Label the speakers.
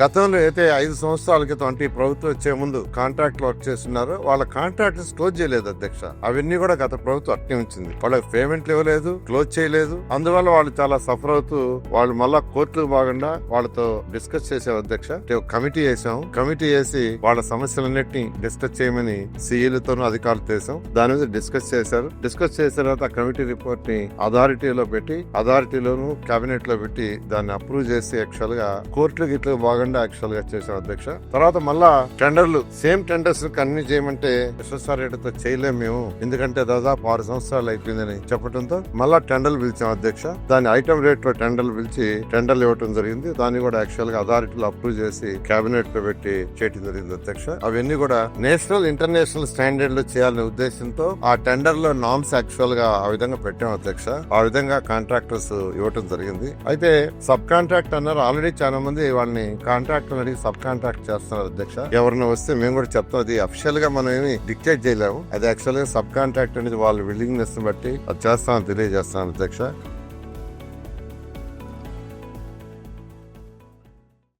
Speaker 1: గతంలో అయితే ఐదు సంవత్సరాల క్రితం అంటే ఈ ప్రభుత్వం వచ్చే ముందు కాంట్రాక్ట్ వర్క్ చేస్తున్నారో. వాళ్ళ కాంట్రాక్ట్ క్లోజ్ చేయలేదు అధ్యక్ష. అవన్నీ కూడా గత ప్రభుత్వం అట్నే ఉంచింది వాళ్ళకి పేమెంట్లు ఇవ్వలేదు క్లోజ్ చేయలేదు. అందువల్ల వాళ్ళు చాలా సఫర్ అవుతూ వాళ్ళు మళ్ళా కోర్టులు బాగుండా వాళ్ళతో డిస్కస్ చేసాం అధ్యక్ష. కమిటీ వేసాం కమిటీ వేసి వాళ్ళ సమస్యలన్నింటినీ డిస్కస్ చేయమని సీఈలతోనూ అధికారులు చేసాం దాని మీద డిస్కస్ చేశారు. డిస్కస్ చేసిన తర్వాత కమిటీ రిపోర్ట్ని అథారిటీలో పెట్టి అథారిటీలోను కేబినెట్లో పెట్టి దాన్ని అప్రూవ్ చేసి యాక్చువల్గా కోర్టులు గిట్లు బాగుండా యాక్చువల్గా చేసాం అధ్యక్ష. తర్వాత మళ్ళా టెండర్లు. సేమ్ టెండర్స్ అన్ని చేయమంటే ఎస్ఎస్ఆర్ రేటుతో చేయలేము మేము. ఎందుకంటే దాదాపు ఆరు సంవత్సరాలు అయిపోయిందని చెప్పడంతో మళ్ళా టెండర్లు పిలిచాం అధ్యక్ష. దాని ఐటమ్ రేట్లో టెండర్లు పిలిచి టెండర్లు ఇవ్వటం జరిగింది. దాన్ని కూడా యాక్చువల్గా అథారిటీలో అప్రూవ్ చేసి కేబినెట్లో పెట్టి చేయడం జరిగింది అధ్యక్ష. అవన్నీ కూడా నేషనల్ ఇంటర్నేషనల్ స్టాండర్డ్లో చేయాలనే ఉద్దేశంతో ఆ టెండర్లో నామ్స్ యాక్చువల్గా ఆ విధంగా పెట్టాం అధ్యక్ష. ఆ విధంగా కాంట్రాక్టర్స్ ఇవ్వటం జరిగింది. అయితే సబ్ కాంట్రాక్ట్ అన్నారు. ఆల్రెడీ చాలా మంది వాళ్ళని కాంట్రాక్ట్ సబ్ కాంట్రాక్ట్ చేస్తున్నారు అధ్యక్ష. ఎవరైనా వస్తే మేము కూడా చెప్తాం. అది అఫిషియల్గా మనం ఏమి డిక్టేట్ చేయలేము. అది యాక్చువల్గా సబ్ కాంట్రాక్ట్ అనేది వాళ్ళ విల్లింగ్నెస్ బట్టి అది చేస్తామని తెలియజేస్తాను అధ్యక్ష.